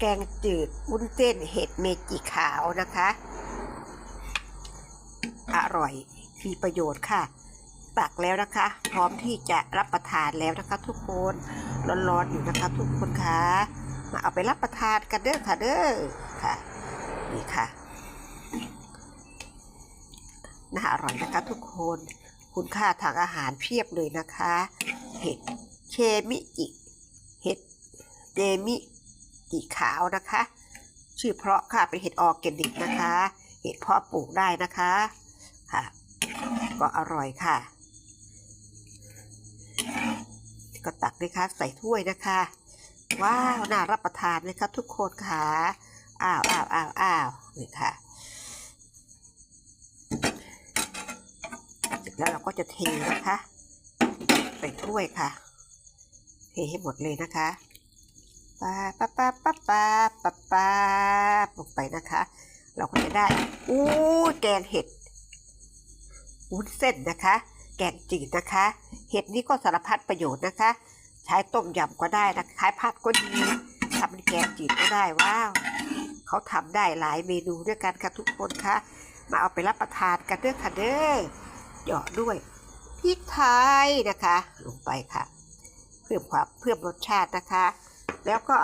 แกงจืดวุ้นเส้นเห็ดเมจิขาวนะคะ อร่อยมีประโยชน์ค่ะ ตักแล้วนะคะ พร้อมที่จะรับประทานแล้วนะคะ ทุกคนร้อนๆอยู่นะคะ ทุกคนคะมาเอาไปรับประทานกันเด้อค่ะเด้อค่ะนี่ค่ะน่าอร่อยนะคะ ทุกคนคุณค่าทางอาหารเพียบเลยนะคะ เห็ดเคมิจิเห็ดเดมิ จิขาวนะคะ ชื่อเพราะค่ะเป็นเห็ดออร์แกนิกนะคะ เห็ดเพาะปลูกได้นะคะค่ะ ก็อร่อยค่ะ ก็ตักเลยค่ะใส่ถ้วยนะคะ ว้าวน่ารับประทานเลยครับทุกคนค่ะอ้าวอ้าวอ้าวอ้าวนี่ค่ะเสร็จแล้วเราก็จะเทนะคะใส่ถ้วยค่ะ เทให้หมดเลยนะคะ ปาปาปาปาปาปาปาลงไปนะคะ เราก็จะได้อู้แกงเห็ดวุ้นเส้นนะคะ แกงจืดนะคะ เห็ดนี้ก็สารพัดประโยชน์นะคะ ใช้ต้มยำก็ได้นะขายผัดก็ดีทำเป็นแกงจืดก็ได้ว้าวเขาทำได้หลายเมนูด้วยกันค่ะทุกคนคะมาเอาไปรับประทานกันเด้อค่ะเด้อเหยาะด้วยพริกไทยนะคะ ลงไปค่ะ เพิ่มความเพิ่มรสชาตินะคะ แล้วก็